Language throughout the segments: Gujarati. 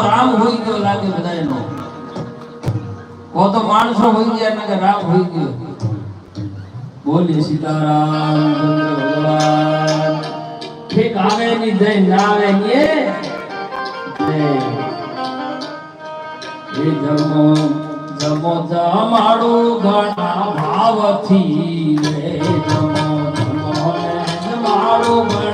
રામ હોઈ ગયો લાગે બધાયનો. કો તો માણસો હોઈ ગયા કે રામ હોઈ ગયો. બોલી સીતારામ ભગવાન. ઠીક, આવે ની જય, ના આવે ની એ? જમો જમો, જમાડું ઘણા ભાવથી. જમો જમો જમાડું ઘણા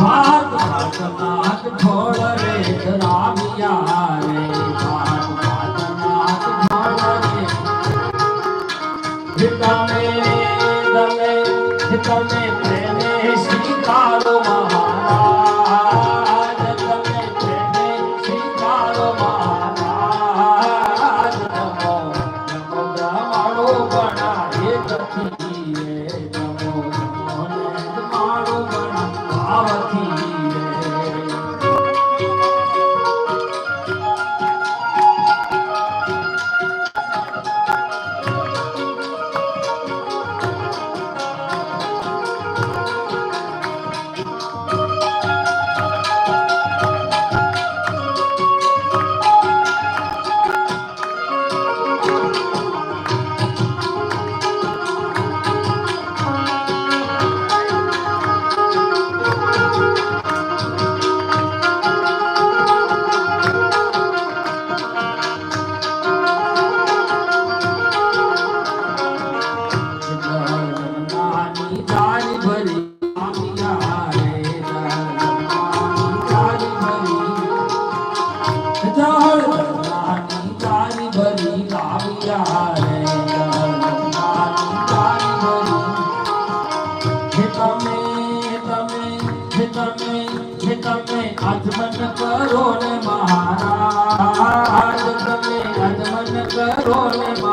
ભાગ ભાગ નાગ ઢોળ રે રામિયા 他 તમે આગમન કરો ને મહારાજ તમે આગમન કરો ને મહારાજ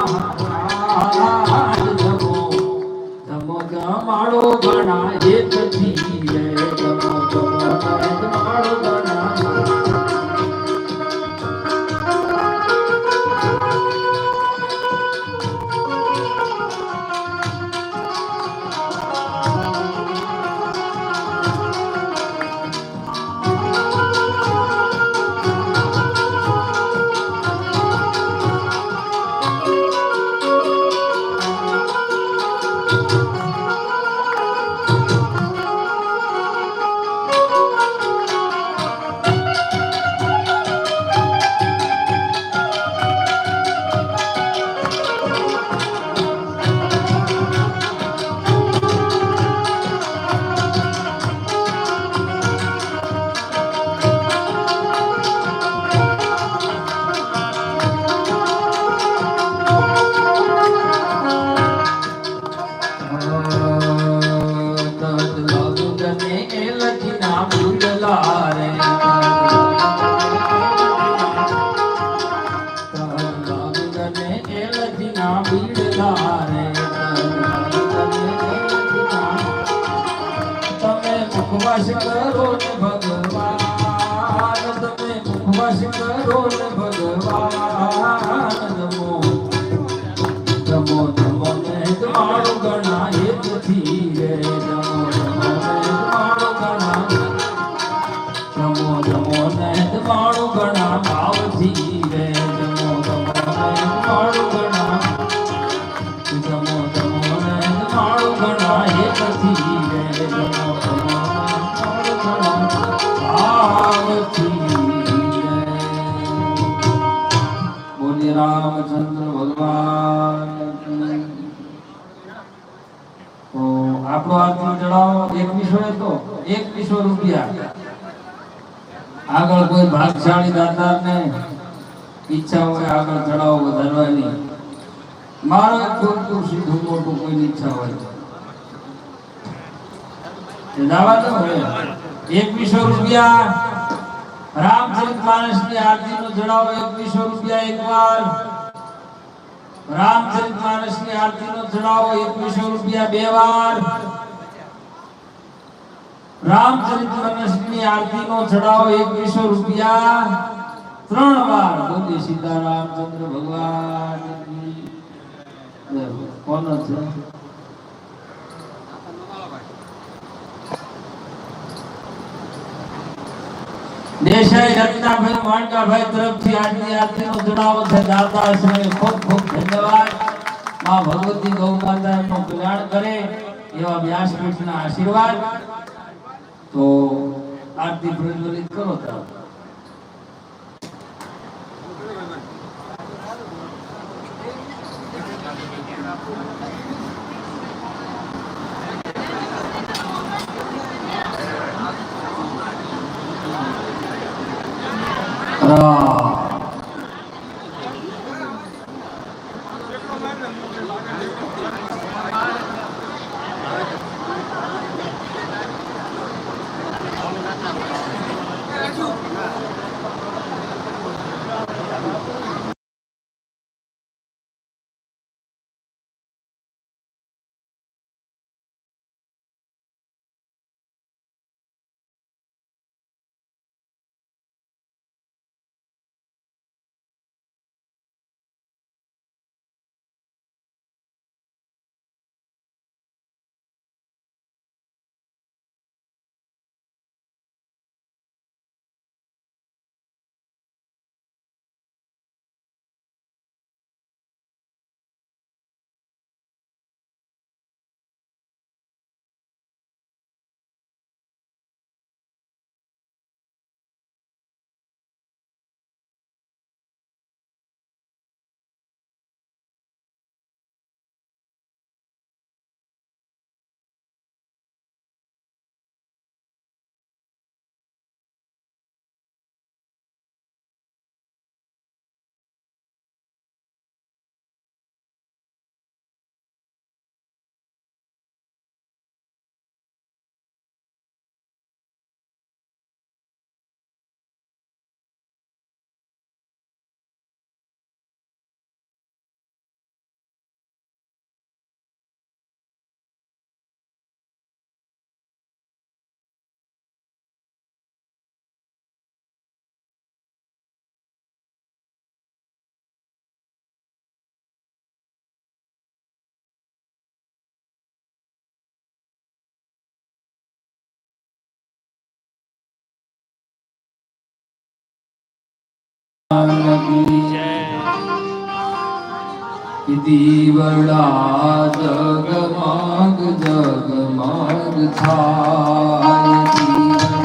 ભગવાન. ભગવાન. રામચંદ્ર ભગવાન આપણો આત્મા જણાવો એકવીસો તો એકવીસો રૂપિયા. આગળ કોઈ ભાગશાળી દાતારને ઈચ્છા હોય, આગળ ચડાવો વધારવાની મારો ખૂબ ખૂબ સીધું મોટું કોઈ ઈચ્છા હોય. દાવા તો હોય. એકવીસો રૂપિયા રામચરિત માનસની આરતી નો જણાવો, એકવીસો રૂપિયા એકવાર. રામચરિત માનસની આરતી નો જણાવો, એકવીસો રૂપિયા બે વાર. રામચરિત માનસની આરતી નો ચડાવો એકવીસો રૂપિયા ત્રણ વાર. બોલી સીતારામચંદ્ર ભગવાન કોનો છે? દેસાઈ રત્નાભાઈ માણકાભાઈ તરફથી આજની આરતીનો ચડાવો છે દાતા શ્રી ખૂબ ખૂબ ધન્યવાદ. માં ભગવતી ગૌ માતાનું કલ્યાણ કરે એવા વ્યાસપીઠના આશીર્વાદ. તો આરતી પ્રજ્વલિત કરો તાર રામ દીવડા જગમાગ જગમાગ થાય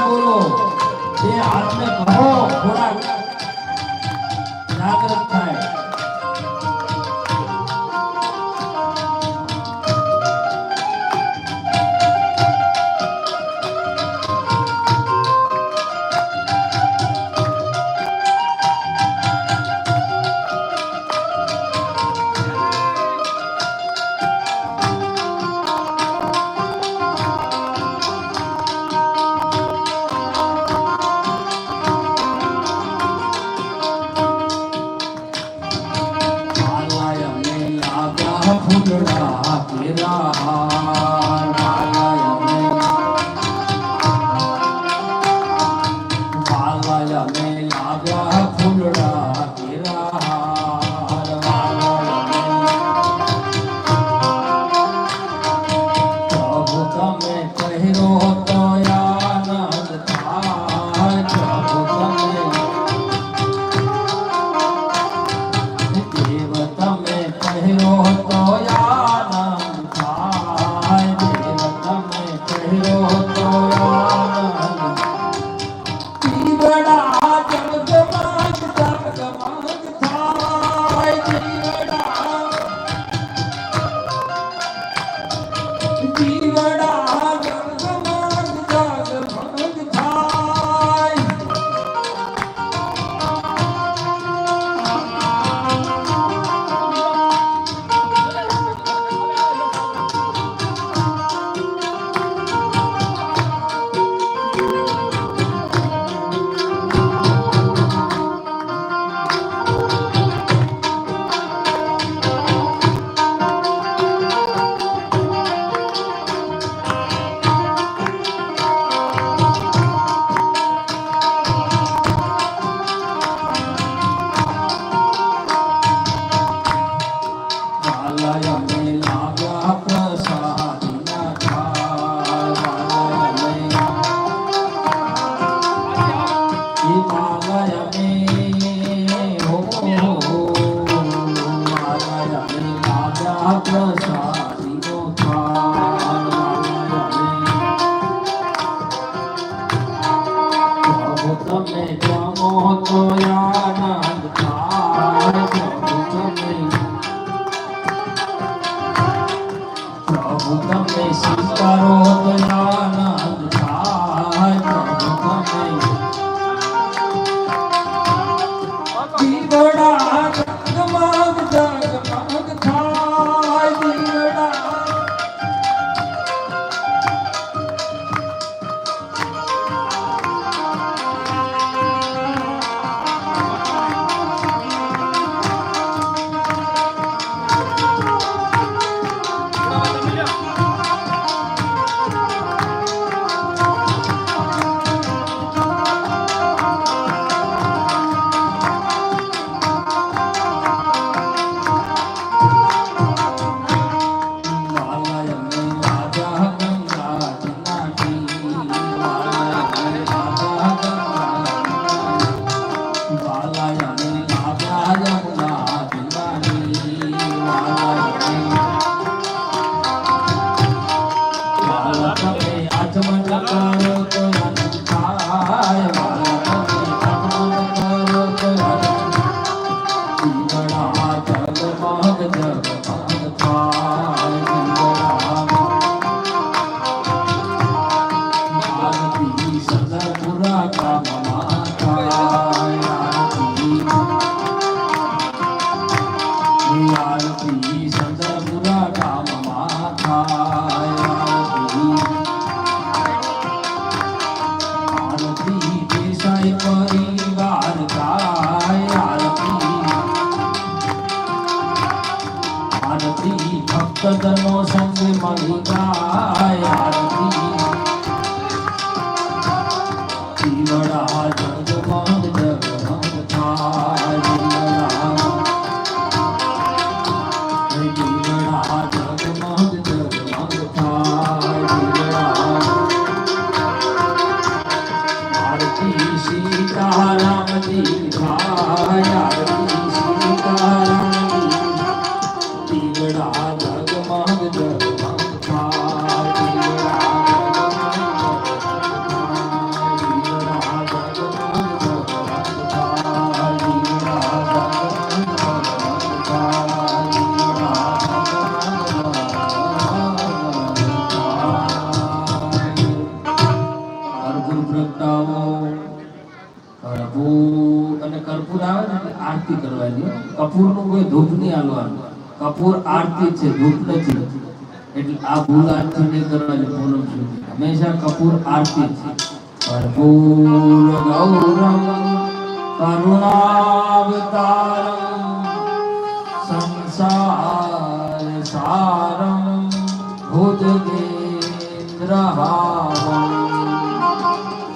બોલો. એ હાથને કહો થોડા પ્રભુ તમે સ્વીકારો દયાના काला यानी काका यमुना કપૂરનું કોઈ ધૂપ નહીં આલવાનું કપૂર આરતી છે ધૂપ નથી. એટલે આ ભૂલ આરતી નહીં કરવાની, પૂનમ સુધી. હંમેશા કપૂર આરતી છે. ભરપૂર ગૌરમ કરુણાવતારમ સંસાર સારમ ભુજગેન્દ્રહારમ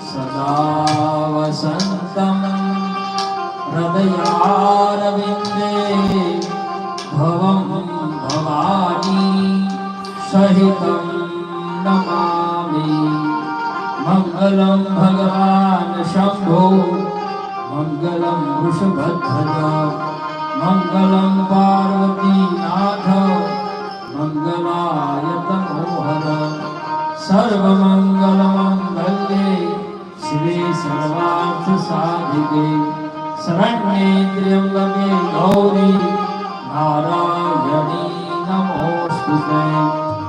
સદા હૃદયારવિંદે ભવમ ભવાની સહિતમ નમામિ મંગલમ ભગવાન શંભો મંગલમ વૃષભધ્વજ મંગલમ પાર્વતી નાથ મંગલાય श्री સર્વમંગલ મંગલ્યે શ્રી સર્વાર્થ સાધિકે શરણ્યે ત્ર્યંબકે ગૌરી નારાયણી નમોસ્તુતે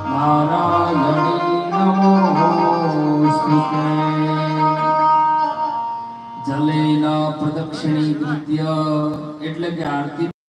નારાયણી નમોસ્તુતે જલેના પ્રદક્ષિણી કૃત્ય એટલે કે આરતી